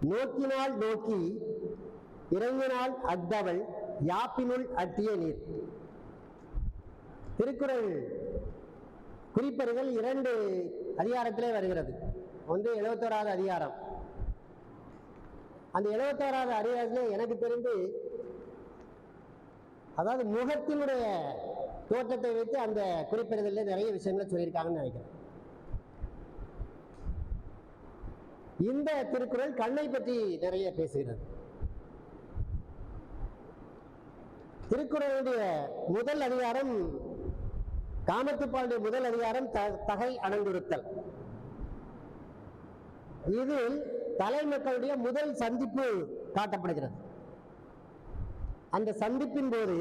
நோக்கினால் நோக்கி இறங்கினால் அத்தவள் யாப்பினுள் அட்டிய நீர். திருக்குறள் குறிப்பறிகள் இரண்டு அதிகாரத்திலே வருகிறது. ஒன்று எழுபத்தோராவது அதிகாரம். அந்த எழுபத்தோராவது அதிகாரத்திலே எனக்கு தெரிந்து அதாவது முகத்தினுடைய தோற்றத்தை வைத்து அந்த குறிப்பிடுதலில் நிறைய விஷயங்களை சொல்லியிருக்காங்கன்னு நினைக்கிறேன். இந்த திருக்குறள் கண்ணை பற்றி நிறைய பேசுகிறது. திருக்குறளுடைய முதல் அதிகாரம் காமத்துப்பாளுடைய முதல் அதிகாரம் த- தகை அணங்குறுத்தல் இதில் தலைமக்களுடைய முதல் சந்திப்பு காட்டப்படுகிறது. அந்த சந்திப்பின் போது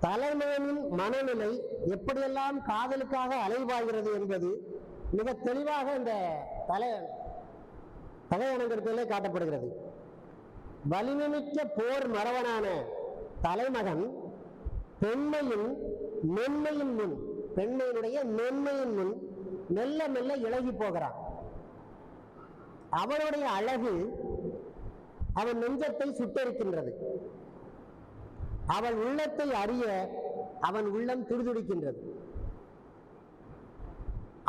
தலைமகனின் மனநிலை எப்படியெல்லாம் காதலுக்காக அலைவாகிறது என்பது மிக தெளிவாக இந்த தலை தலையணங்கிறதுலே காட்டப்படுகிறது. வலிமைமிக்க போர் மறவனான தலைமகன் பெண்மையின் மென்மையின் முன் பெண்மையினுடைய மென்மையின் முன் மெல்ல மெல்ல இழகி போகிறான். அவனுடைய அழகு அவன் நெஞ்சத்தை சுட்டெரிக்கின்றது. அவள் உள்ளத்தை அறிய அவன் உள்ளம் துடிதுடிக்கின்றது.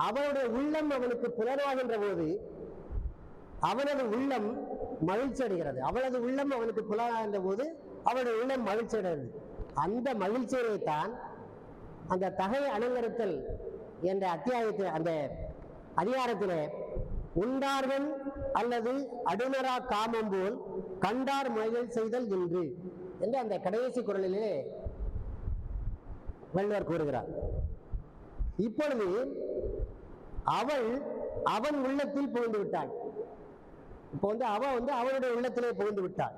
அவனுடைய உள்ளம் அவனுக்கு புலனாகின்ற போது அவனது உள்ளம் மகிழ்ச்சி அடைகிறது. அவளது உள்ளம் அவனுக்கு புலராகின்ற போது அவனுடைய உள்ளம் மகிழ்ச்சி அடைகிறது. அந்த மகிழ்ச்சியை தான் அந்த தகை அலங்கரித்தல் என்ற அத்தியாயத்தில் அந்த அதிகாரத்திலே உண்டார்வன் அல்லது அடுநரா காமம் போல் கண்டார் மகிழ் செய்தல் என்று என்று அந்த கடைசி குரலிலே வள்ளுவர் கூறுகிறார். இப்பொழுது அவள் அவன் உள்ளத்தில் புகுந்து விட்டாள். இப்போ வந்து அவ வந்து அவனுடைய உள்ளத்திலே புகுந்து விட்டாள்.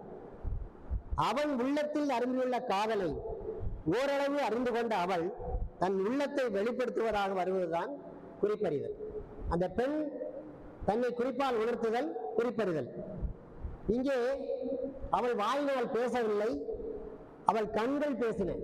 அவன் உள்ளத்தில் அறிந்துள்ள காதலை ஓரளவு அறிந்து கொண்ட அவள் தன் உள்ளத்தை வெளிப்படுத்துவதாக வருவதுதான் குறிப்பறிதல். அந்த பெண் தன்னை குறிப்பால் உணர்த்துதல் குறிப்பறிதல். இங்கே அவள் வாயினால் பேசவில்லை அவள் கண்கள் பேசின.